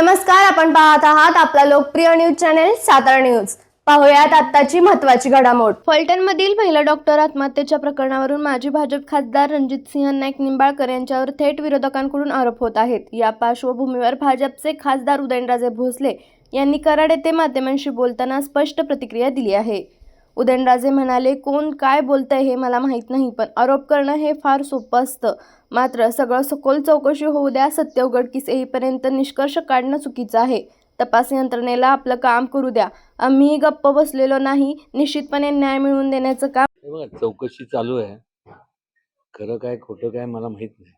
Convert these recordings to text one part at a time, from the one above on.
नमस्कार आपण पाहत आहात आपला लोकप्रिय न्यूज चॅनेल सातारा न्यूज. पाहुयात आत्ताची महत्वाची घडामोड. फलटणमधील महिला डॉक्टर आत्महत्येच्या प्रकरणावरून माजी भाजप खासदार रणजितसिंह नाईक निंबाळकर यांच्यावर थेट विरोधकांकडून आरोप होत आहेत. या पार्श्वभूमीवर भाजपचे खासदार उदयनराजे भोसले यांनी कराड येथे माध्यमांशी बोलताना स्पष्ट प्रतिक्रिया दिली आहे. उदयनराजे म्हणाले कोण काय बोलतंय हे मला माहीत नाही पण आरोप करणं हे फार सोपं असतं. मात्र सगळं सखोल चौकशी होऊ द्या सत्य उघडकीस येईपर्यंत निष्कर्ष काढणं चुकीचं आहे. तपास यंत्रणेला आपलं काम करू द्या. आम्ही गप्प बसलेलो नाही निश्चितपणे न्याय मिळवून देण्याचं काम हे बघा चौकशी चालू आहे. खरं काय खोटं काय मला माहीत नाही.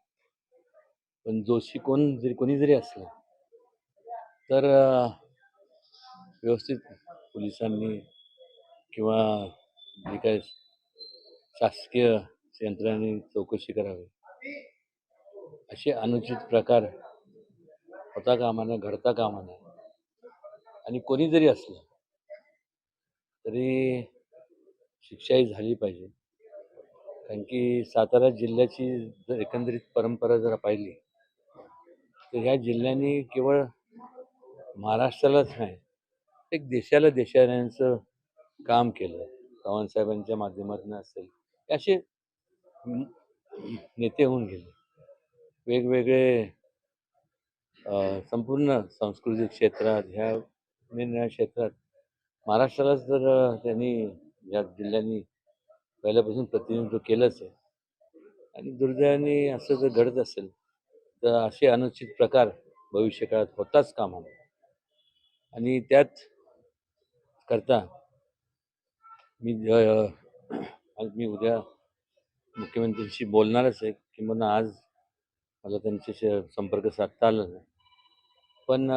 पण जोशी कोण जरी कोणी जरी असलं तर अं, व्यवस्थित पोलिसांनी किंवा जे काय शासकीय यंत्रणांनी चौकशी करावी. असे अनुचित प्रकार होता कामा नये घडता कामा नये आणि कोणी जरी असलं तरी शिक्षाही झाली पाहिजे. कारण की सातारा जिल्ह्याची जर एकंदरीत परंपरा जर पाहिली तर ह्या जिल्ह्याने केवळ महाराष्ट्रालाच नाही एक देशाला देशाऱ्यांचं काम केलं साहेबांच्या माध्यमातून असेल. असे नेते होऊन गेले. वेगवेगळे संपूर्ण सांस्कृतिक क्षेत्रात ह्या निरनिराळ्या क्षेत्रात महाराष्ट्रालाच जर त्यांनी या जिल्ह्यांनी पहिल्यापासून प्रतिनिधित्व केलंच आहे. आणि दुर्दैवाने असं जर घडत असेल तर असे अनुचित प्रकार भविष्यकाळात होताच कामा आणि त्यात करता मी ज- आज मी उद्या मुख्यमंत्र्यांशी बोलणारच आहे किंवा आज मला त्यांच्याशी संपर्क साधता आला नाही. पण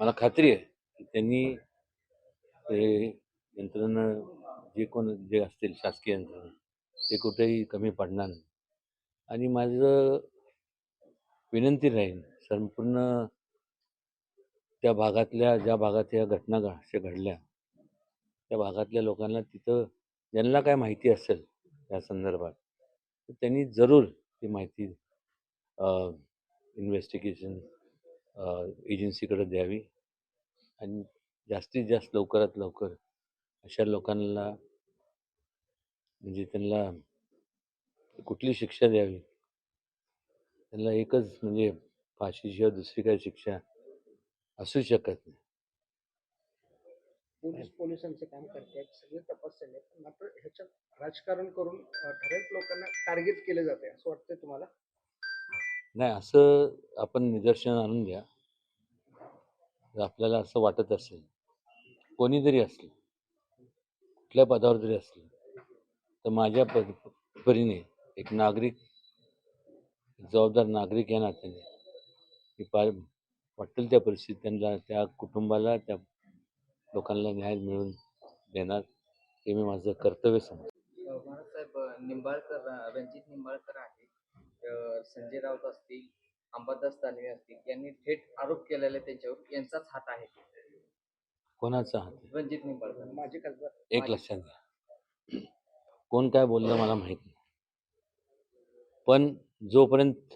मला खात्री आहे की त्यांनी ते यंत्रणा जे कोण जे असतील शासकीय यंत्रणा ते कुठेही कमी पडणार नाही. आणि माझं विनंती राहील संपूर्ण त्या भागातल्या ज्या भागात या घटना घ- अशा घडल्या. त्या भागातल्या लोकांना तिथं ज्यांना काय माहिती असेल त्या संदर्भात तर त्यांनी जरूर ती माहिती इन्व्हेस्टिगेशन एजन्सीकडे द्यावी. आणि जास्तीत जास्त लवकरात लवकर अशा लोकांना म्हणजे त्यांना कुठली शिक्षा द्यावी? त्यांना एकच म्हणजे फाशीशिवाय दुसरी काही शिक्षा असू शकत नाही. पोलीस पोलिसांचं काम करतात सगळे तपास चालले पण मात्र ह्याच्यात राजकारण करून ठराविक लोकांना टार्गेट केले जाते असं वाटतंय तुम्हाला? नाही असं आपण निदर्शन आणून द्या जर आपल्याला असं वाटत असेल कोणी जरी असलं कुठल्या पदावर जरी असलं तर माझ्या पद परीने एक नागरिक जबाबदार नागरिक या नात्याने मी पार वाटेल त्या परिस्थितीत त्यांना त्या कुटुंबाला त्या लोकांना न्याय मिळवून देणार हे मी माझं कर्तव्य समजतो. महाराजसाहेब निंबाळकर रणजित निंबाळकर आहे संजय राऊत असतील अंबादास दानवे असतील यांनी थेट आरोप केलेले त्यांच्यावर. यांचाच हात आहे. कोणाचा हात? रणजित निंबाळकर. माझे खासदार. एक लक्षात घ्या. कोण काय बोललं मला माहीत नाही. पण जोपर्यंत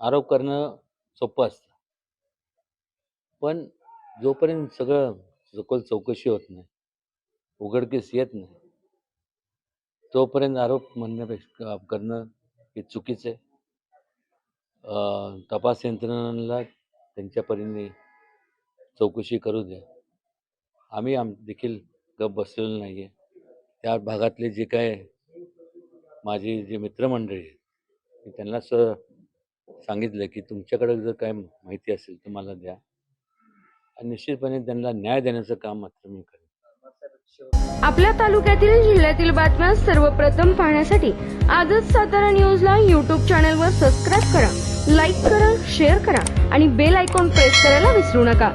आरोप करणं सोपं असतं पण जोपर्यंत सगळं सखोल चौकशी होत नाही उघडकीस येत नाही तोपर्यंत आरोप म्हणण्यापेक्षा करणं हे चुकीचं आहे. तपास यंत्रणांना त्यांच्या परीने चौकशी करू द्या. आम्ही आम देखील गप बसलेलो नाही आहे त्या भागातले जे काय माझे जे मित्रमंडळी आहेत मी त्यांना स सांगितलं की तुमच्याकडे जर काय माहिती असेल तर मला द्या. आणि निश्चितपणे त्यांना न्याय देण्याचं काम मात्र मी करेन. आपल्या तालुक्यातील जिल्ह्यातील बातम्या सर्वप्रथम पाहण्यासाठी आजच सातारा न्यूजला यूट्यूब चॅनलवर सबस्क्राईब करा लाईक करा शेअर करा आणि बेल आयकॉन प्रेस करायला विसरू नका.